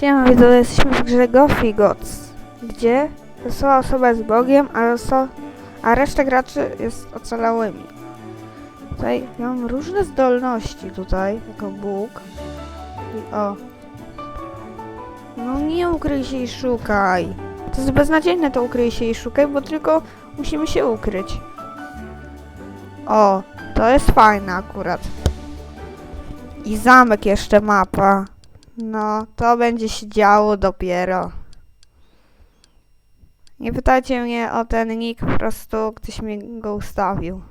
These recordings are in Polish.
Siema, widzowie, jesteśmy w grze Goffy gdzie wesoła osoba jest Bogiem, a, weso- a reszta graczy jest ocalałymi. Tutaj mam różne zdolności tutaj, jako Bóg. I o. No nie ukryj się i szukaj. To jest beznadziejne to ukryj się i szukaj, bo tylko musimy się ukryć. O, to jest fajne akurat. I zamek jeszcze mapa. No, to będzie się działo dopiero. Nie pytajcie mnie o ten nick, po prostu ktoś mi go ustawił.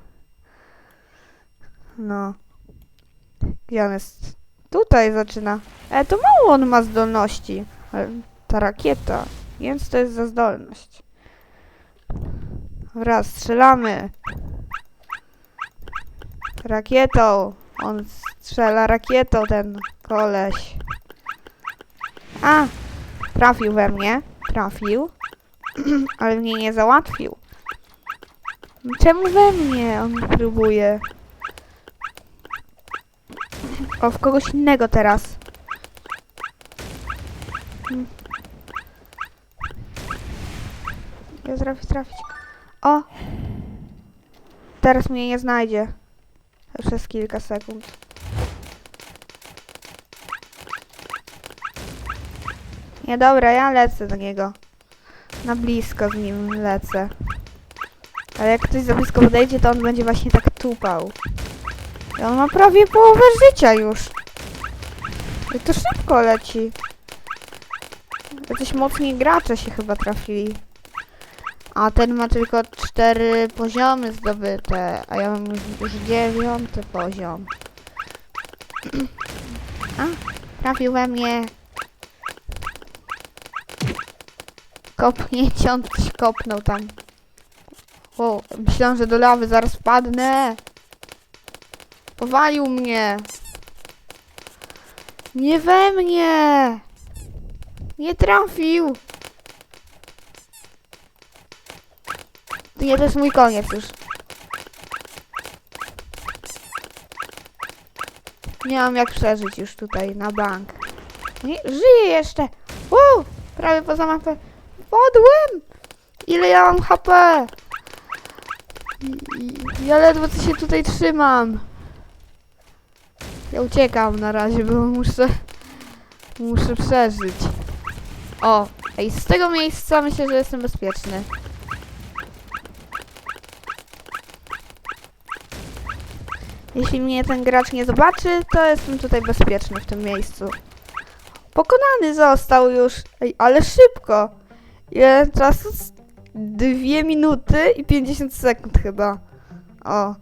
No. Gdzie on jest? Tutaj zaczyna. E, to mało on ma zdolności. Ale ta rakieta. Więc to jest za zdolność. Raz, strzelamy. Rakietą. On strzela rakietą, ten koleś. A! Trafił we mnie. Trafił. Ale mnie nie załatwił. Czemu we mnie on próbuje? O, w kogoś innego teraz. Hmm. Ja trafić, trafić. O! Teraz mnie nie znajdzie. Przez kilka sekund. Nie, dobra, ja lecę do niego. Na blisko z nim lecę. Ale jak ktoś za blisko podejdzie, to on będzie właśnie tak tupał. I on ma prawie połowę życia już. I to szybko leci. Jacyś mocni gracze się chyba trafili. A ten ma tylko cztery poziomy zdobyte, a ja mam już, już dziewiąty poziom. A, trafił we mnie. Kopnięcie, on kopnął tam. O, myślałem, że do lawy zaraz padnę. Powalił mnie. Nie we mnie. Nie trafił. Nie, to jest mój koniec już. Nie mam jak przeżyć już tutaj na bank. Nie, żyję jeszcze. Wow, prawie poza mapę. Padłem! Ile ja mam HP? I- i- Ja ledwo co się tutaj trzymam. Ja uciekam na razie, bo muszę... Muszę przeżyć. O, ej, z tego miejsca myślę, że jestem bezpieczny. Jeśli mnie ten gracz nie zobaczy, to jestem tutaj bezpieczny w tym miejscu. Pokonany został już. Ej, ale szybko. Ile czasu? Z- Dwie minuty i 50 sekund chyba. O.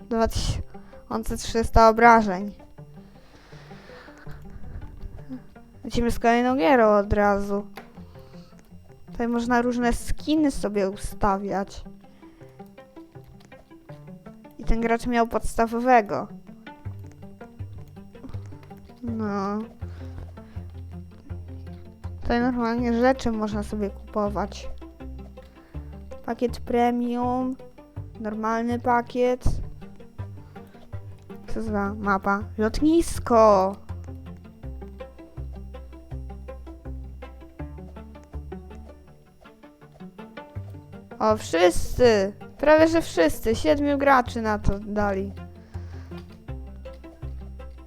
2300 obrażeń. Lecimy z kolejną gierą od razu. Tutaj można różne skiny sobie ustawiać. I ten gracz miał podstawowego. No. Tutaj normalnie rzeczy można sobie kupować. Pakiet premium, normalny pakiet. Co za mapa? Lotnisko! O, wszyscy! Prawie że wszyscy. Siedmiu graczy na to dali.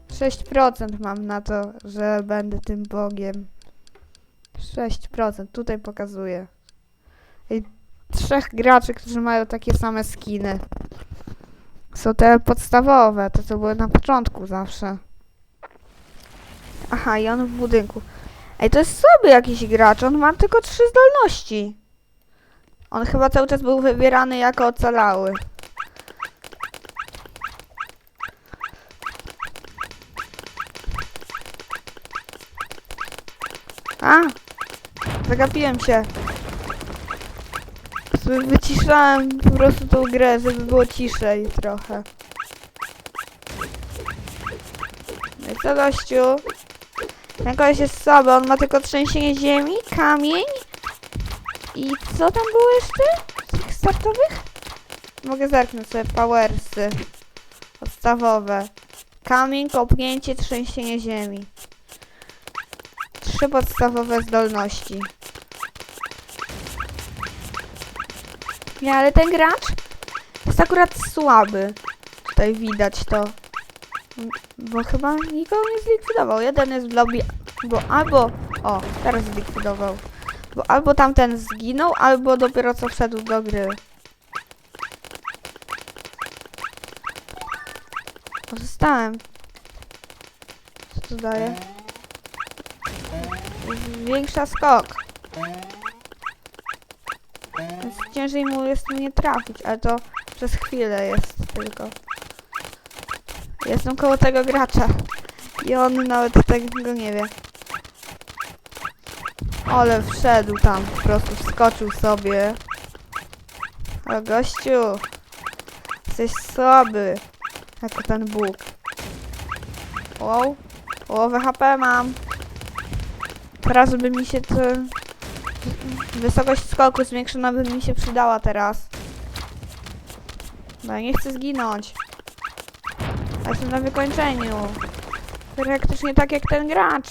6% mam na to, że będę tym bogiem. 6%, tutaj pokazuję. I trzech graczy, którzy mają takie same skiny. Są te podstawowe, te co były na początku zawsze. Aha, i on w budynku. Ej, to jest słaby jakiś gracz, on ma tylko trzy zdolności. On chyba cały czas był wybierany jako ocalały. A! Zagapiłem się. Wyciszałem po prostu tą grę, żeby było ciszej trochę. No i co gościu? Ten koleś jest słaby, on ma tylko trzęsienie ziemi, kamień i co tam było jeszcze? Tych startowych? Mogę zerknąć sobie powersy. Podstawowe. Kamień, kopnięcie, trzęsienie ziemi. trzy podstawowe zdolności. Nie, ale ten gracz jest akurat słaby. Tutaj widać to. Bo chyba nikogo nie zlikwidował. Jeden jest w lobby, bo albo... O, teraz zlikwidował. Bo albo tamten zginął, albo dopiero co wszedł do gry. Zostałem. Co to daje? Większa skok. Więc ciężej mu jest mnie trafić, ale to przez chwilę jest tylko. Jestem koło tego gracza. I on nawet tego nie wie. Ale wszedł tam, po prostu wskoczył sobie. O gościu, jesteś słaby, jako ten Bóg. Wow, połowę HP mam. Teraz by mi się to... Wysokość skoku zwiększona by mi się przydała teraz. Ja nie chcę zginąć. Ja jestem na wykończeniu. Praktycznie tak jak ten gracz.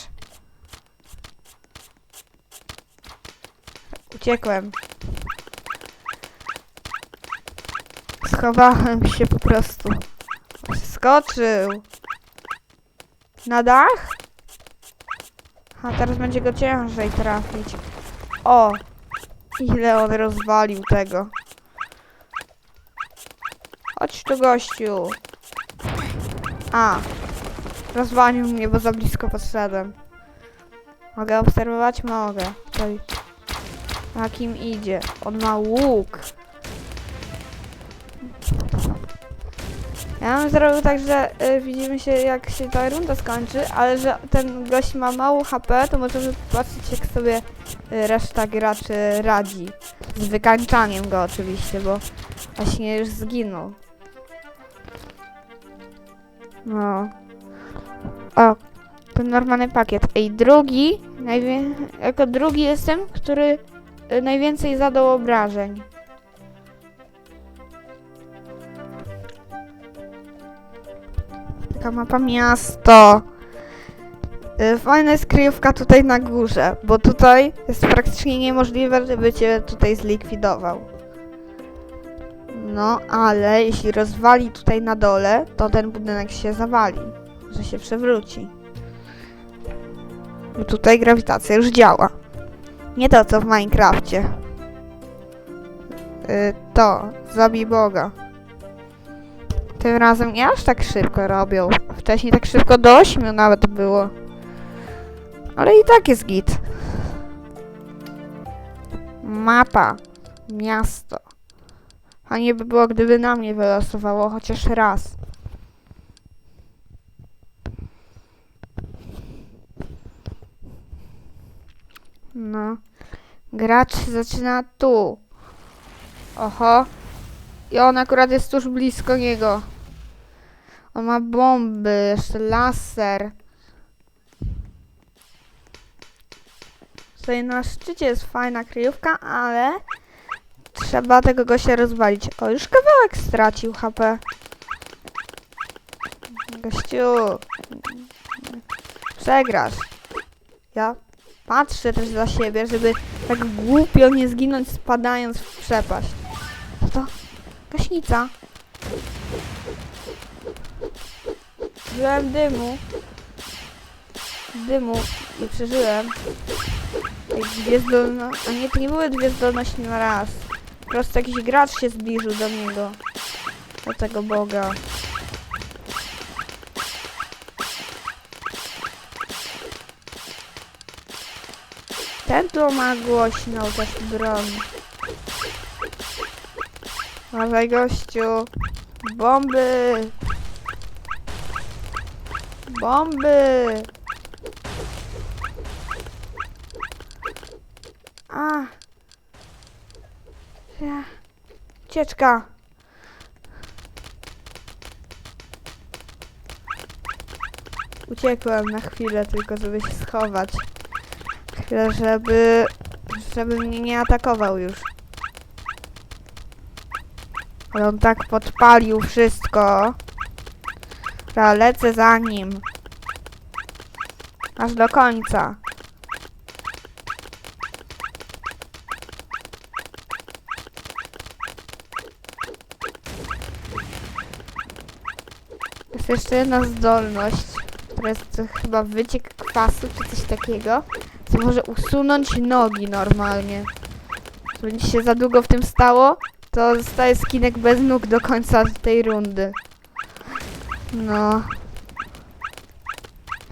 Uciekłem. Schowałem się po prostu. Skoczył. Na dach? A teraz będzie go ciężej trafić. O! Ile on rozwalił tego. Chodź tu gościu. A. Rozwalił mnie, bo za blisko podszedłem. Mogę obserwować? Mogę. Tutaj. Na kim idzie? On ma łuk. Ja bym zrobił tak, że y, widzimy się jak się ta runda skończy, ale że ten gość ma mało HP, to możemy patrzeć jak sobie reszta graczy radzi. Z wykańczaniem go oczywiście, bo właśnie już zginął. No. O, ten normalny pakiet. Ej, drugi, jako drugi jestem, który y, najwięcej zadał obrażeń. Taka mapa miasto. Y, Fajna jest kryjówka tutaj na górze, bo tutaj jest praktycznie niemożliwe, żeby cię tutaj zlikwidował. No, ale jeśli rozwali tutaj na dole, to ten budynek się zawali, że się przewróci. Bo tutaj grawitacja już działa. Nie to, co w Minecrafcie. Y, to, zabij Boga. Tym razem nie aż tak szybko robią. Wcześniej tak szybko do 8 nawet było. Ale i tak jest git. Mapa. Miasto. Fajnie by było, gdyby na mnie wylosowało chociaż raz. No. Gracz zaczyna tu. Oho. I on akurat jest tuż blisko niego. On ma bomby, jeszcze laser. Tutaj na szczycie jest fajna kryjówka, ale trzeba tego gościa rozwalić. O, już kawałek stracił HP. Gościu. Przegrasz. Ja patrzę też za siebie, żeby tak głupio nie zginąć spadając w przepaść. Co to? Gaśnica. Byłem dymu. Dymu i przeżyłem. Dwie zdolności. A nie, to nie były dwie zdolności na raz. Po prostu jakiś gracz się zbliżył do niego. Do tego boga. Ten tu ma głośną też broń. Dawaj gościu. Bomby. Bomby. A. Ja. Ucieczka. Uciekłem na chwilę tylko, żeby się schować. Chwilę, żeby... żeby mnie nie atakował już. Ale on tak podpalił wszystko. Dobra, lecę za nim. Aż do końca. Jest jeszcze jedna zdolność, która jest chyba wyciek kwasu czy coś takiego, co może usunąć nogi normalnie. Jak będzie się za długo w tym stało, to zostaje skinek bez nóg do końca tej rundy. No.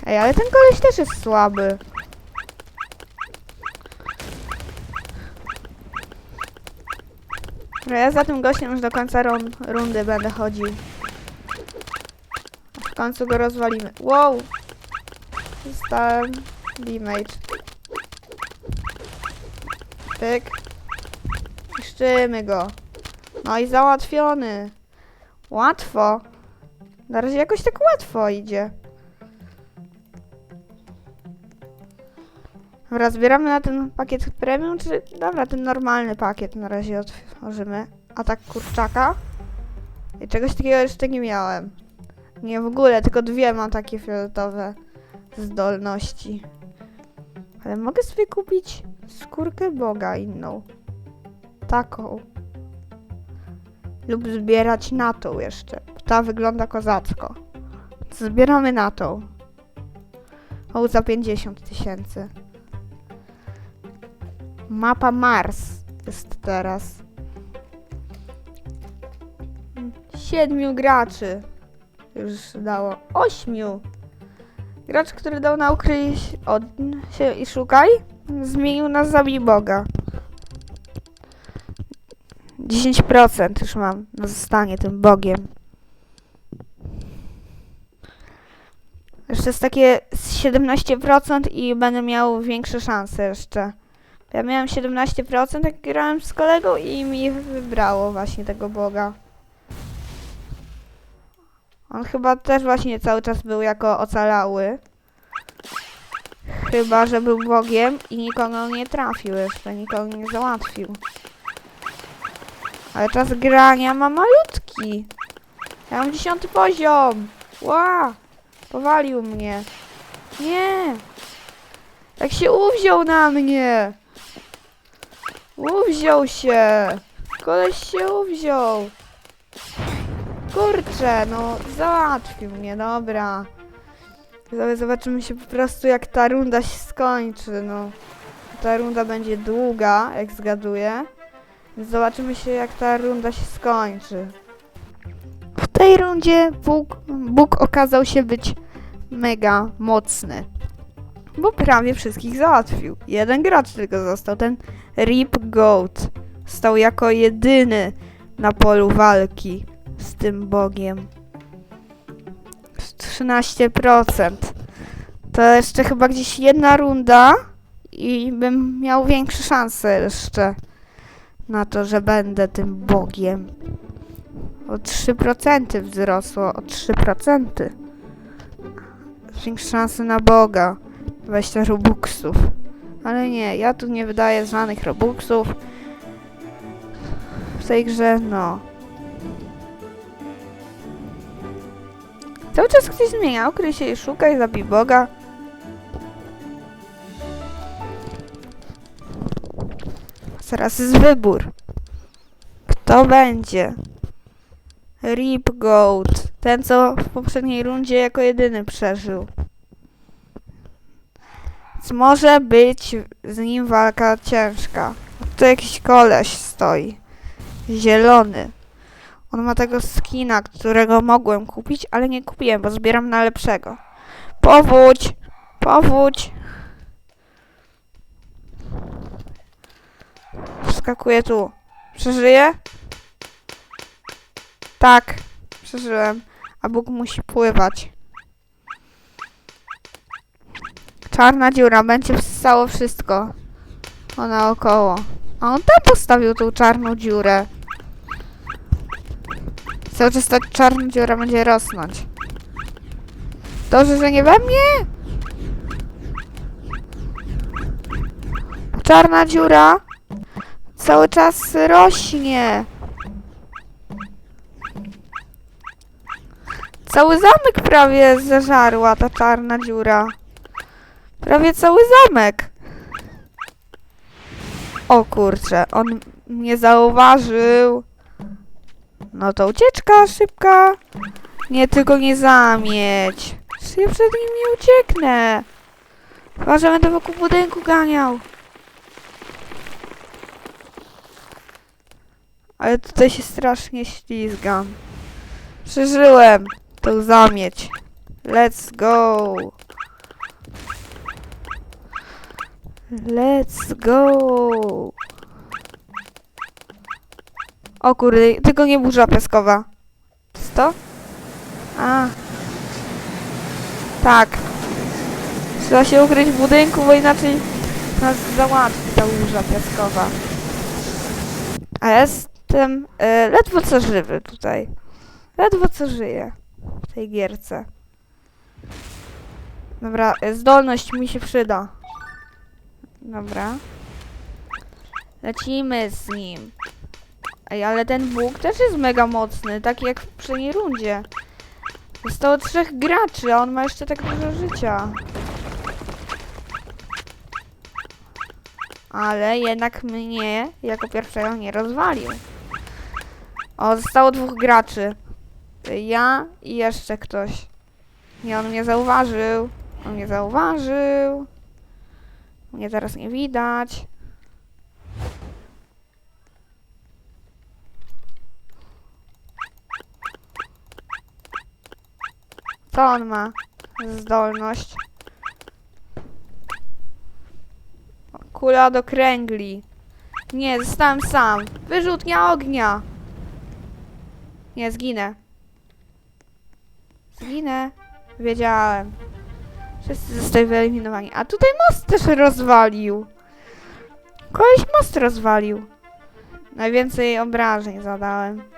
Ej, ale ten koleś też jest słaby. No ja za tym gościem już do końca run rundy będę chodził. Końcu go rozwalimy. Wow! Zostałem damage. Pyk. Niszczymy go. No i załatwiony. Łatwo. Na razie jakoś tak łatwo idzie. Dobra, zbieramy na ten pakiet premium, czy... Dobra, ten normalny pakiet na razie otworzymy. Atak kurczaka. I czegoś takiego jeszcze nie miałem. Nie w ogóle, tylko dwie mam takie fioletowe zdolności. Ale mogę sobie kupić skórkę boga inną. Taką. Lub zbierać na tą jeszcze. Ta wygląda kozacko. Zbieramy na tą. O, za 50 tysięcy. Mapa Mars jest teraz. Siedmiu graczy już dało. Ośmiu. Gracz, który dał na ukryj się i szukaj, zmienił na zabij Boga. 10% już mam na zostanie tym Bogiem. Jeszcze jest takie z 17% i będę miał większe szanse jeszcze. Ja miałem 17% jak grałem z kolegą i mi wybrało właśnie tego Boga. On chyba też właśnie cały czas był jako ocalały. Chyba, że był Bogiem i nikogo nie trafił jeszcze, nikogo nie załatwił. Ale czas grania ma malutki. Ja mam dziesiąty poziom. Ła! Powalił mnie. Nie! Jak się uwziął na mnie! Uwziął się! Koleś się uwziął! Kurczę, no załatwił mnie, dobra. Zobaczymy się po prostu jak ta runda się skończy, no. Ta runda będzie długa, jak zgaduję. Zobaczymy się jak ta runda się skończy. W tej rundzie Bóg, Bóg okazał się być mega mocny. Bo prawie wszystkich załatwił. Jeden gracz tylko został, ten Rip Goat. Stał jako jedyny na polu walki z tym bogiem. 13%. To jeszcze chyba gdzieś jedna runda i bym miał większe szanse jeszcze na to, że będę tym bogiem. O 3% wzrosło, o 3%. Większe szanse na boga. 20 robuxów. Ale nie, ja tu nie wydaję żadnych robuxów. W tej grze, no. Cały czas ktoś zmienia, ukryj się i szukaj, zabij Boga. Teraz jest wybór. Kto będzie? Rip Goat. Ten, co w poprzedniej rundzie jako jedyny przeżył. Więc może być z nim walka ciężka. Tu jakiś koleś stoi. Zielony. On ma tego skina, którego mogłem kupić, ale nie kupiłem, bo zbieram na lepszego. Powódź! Powódź! Wskakuję tu. Przeżyję? Tak, przeżyłem. A Bóg musi pływać. Czarna dziura będzie wsysało wszystko. O naokoło. A on tam postawił tą czarną dziurę. Cały czas ta czarna dziura będzie rosnąć. Dobrze, że nie we mnie? Czarna dziura cały czas rośnie. Cały zamek prawie zeżarła ta czarna dziura. Prawie cały zamek. O kurczę, on mnie zauważył. No to ucieczka szybka. Nie, tylko nie zamieć. Czy ja przed nim nie ucieknę? Chyba, że będę wokół budynku ganiał. Ale tutaj się strasznie ślizgam. Przeżyłem tą zamieć. Let's go. Let's go. O kurde, tylko nie burza piaskowa. Co to? A. Tak. Trzeba się ukryć w budynku, bo inaczej nas załatwi ta burza piaskowa. A ja jestem e, ledwo co żywy tutaj. Ledwo co żyję w tej gierce. Dobra, e, zdolność mi się przyda. Dobra. Lecimy z nim. Ej, ale ten Bóg też jest mega mocny, tak jak w poprzedniej rundzie. Zostało trzech graczy, a on ma jeszcze tak dużo życia. Ale jednak mnie jako pierwszego nie rozwalił. O, zostało dwóch graczy. Ja i jeszcze ktoś. Nie, on mnie zauważył. On mnie zauważył. Mnie teraz nie widać. Co on ma? Zdolność. Kula do kręgli. Nie, zostałem sam. Wyrzutnia ognia. Nie, zginę. Zginę. Wiedziałem. Wszyscy zostali wyeliminowani. A tutaj most też rozwalił. Koleś most rozwalił. Najwięcej obrażeń zadałem.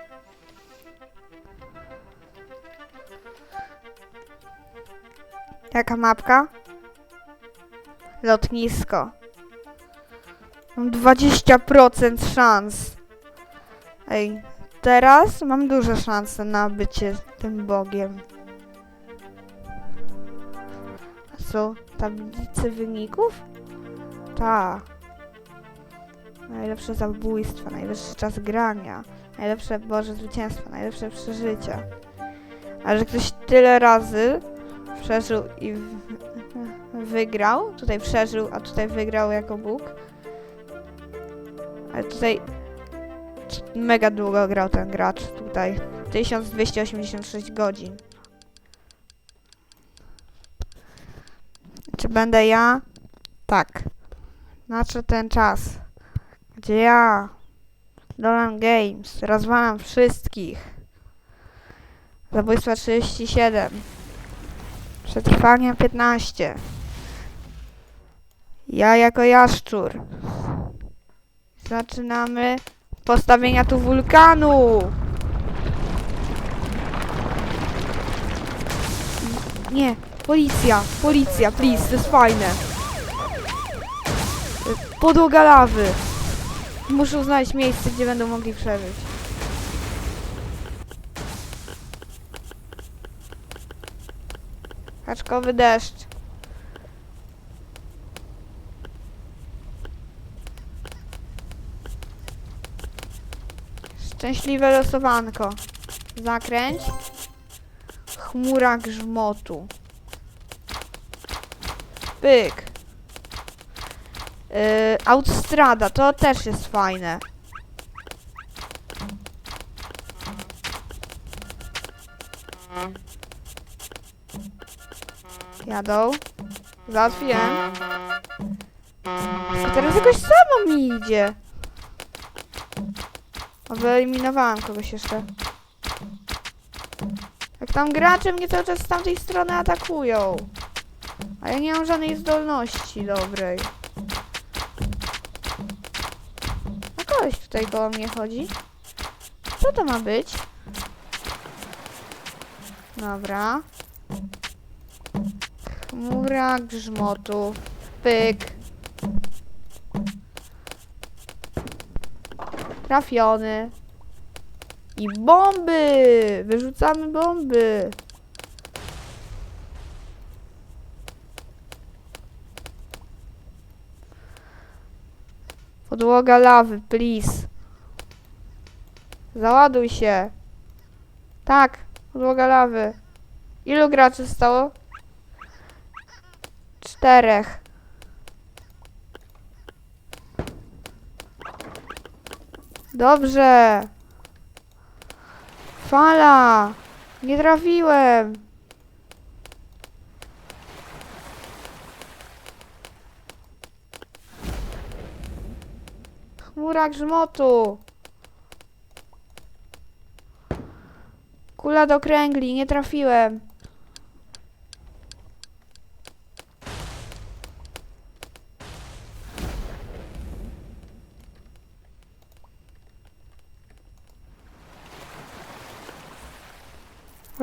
Jaka mapka? Lotnisko. Mam 20% szans. Ej, teraz mam duże szanse na bycie tym bogiem. Co? Tablice wyników? Ta. Najlepsze zabójstwa, najwyższy czas grania, najlepsze Boże zwycięstwa, najlepsze przeżycia. A że ktoś tyle razy przeżył i wygrał, tutaj przeżył, a tutaj wygrał jako Bóg. Ale tutaj mega długo grał ten gracz tutaj. 1286 godzin. Czy będę ja? Tak. Znaczy ten czas. Gdzie ja? Dolan Games. Rozwalam wszystkich. Zabójstwa 37. Przetrwanie 15. Ja jako jaszczur. Zaczynamy postawienia tu wulkanu. Nie, policja, policja, please, to jest fajne. Podłoga lawy. Muszę znaleźć miejsce, gdzie będą mogli przeżyć. Kaczkowy deszcz. Szczęśliwe losowanko. Zakręć. Chmura grzmotu. Pyk. Yy, to też jest fajne. Jadą. Załatwiłem. A teraz jakoś samo mi idzie. O, wyeliminowałam kogoś jeszcze. Jak tam gracze mnie cały czas z tamtej strony atakują. A ja nie mam żadnej zdolności dobrej. A koleś tutaj koło mnie chodzi. Co to ma być? Dobra. Chmura grzmotu. Pyk. Trafiony. I bomby! Wyrzucamy bomby. Podłoga lawy, please. Załaduj się. Tak, Podłoga lawy. Ilu graczy zostało? Czterech. Dobrze. Fala. Nie trafiłem. Chmura grzmotu. Kula do kręgli, nie trafiłem.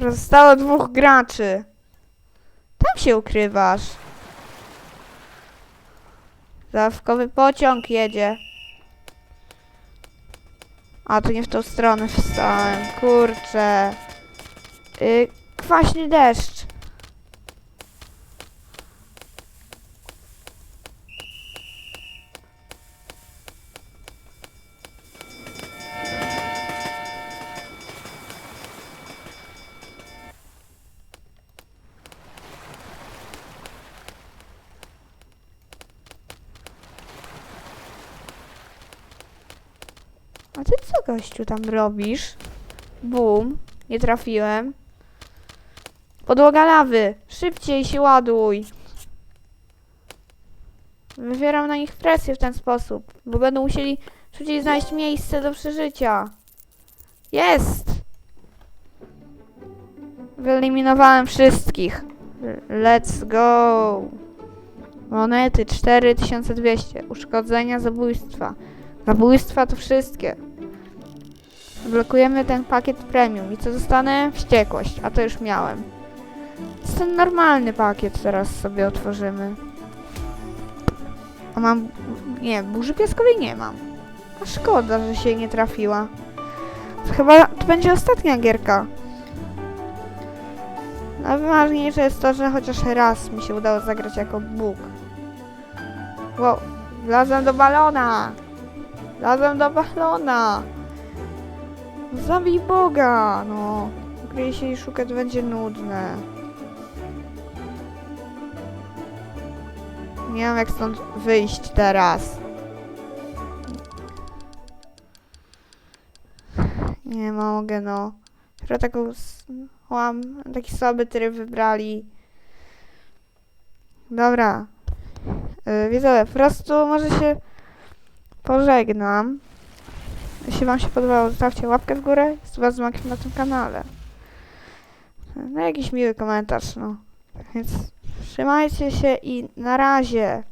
Zostało dwóch graczy. Tam się ukrywasz. Zawkowy pociąg jedzie. A, to nie w tą stronę wstałem. Kurczę. Y, kwaśny deszcz. Gościu, tam robisz? Bum. Nie trafiłem. Podłoga lawy. Szybciej się ładuj. Wywieram na nich presję w ten sposób, bo będą musieli szybciej znaleźć miejsce do przeżycia. Jest! Wyeliminowałem wszystkich. Let's go! Monety 4200. Uszkodzenia, zabójstwa. Zabójstwa to wszystkie. Blokujemy ten pakiet premium i co dostanę? Wściekłość, a to już miałem. To ten normalny pakiet, teraz sobie otworzymy. A mam... Nie, burzy piaskowej nie mam. A szkoda, że się nie trafiła. To chyba to będzie ostatnia gierka. Najważniejsze jest to, że chociaż raz mi się udało zagrać jako Bóg. Wow, wlazłem do balona! Wlazłem do balona! Zabij Boga, no. Gry się i szukać będzie nudne. Nie wiem jak stąd wyjść teraz. Nie mogę, no. Chyba taką łam, taki słaby tryb wybrali. Dobra. Yy, widzowie, po prostu może się pożegnam. Jeśli Wam się podobało, zostawcie łapkę w górę. Jest Was na tym kanale. No jakiś miły komentarz, no. Więc trzymajcie się i na razie.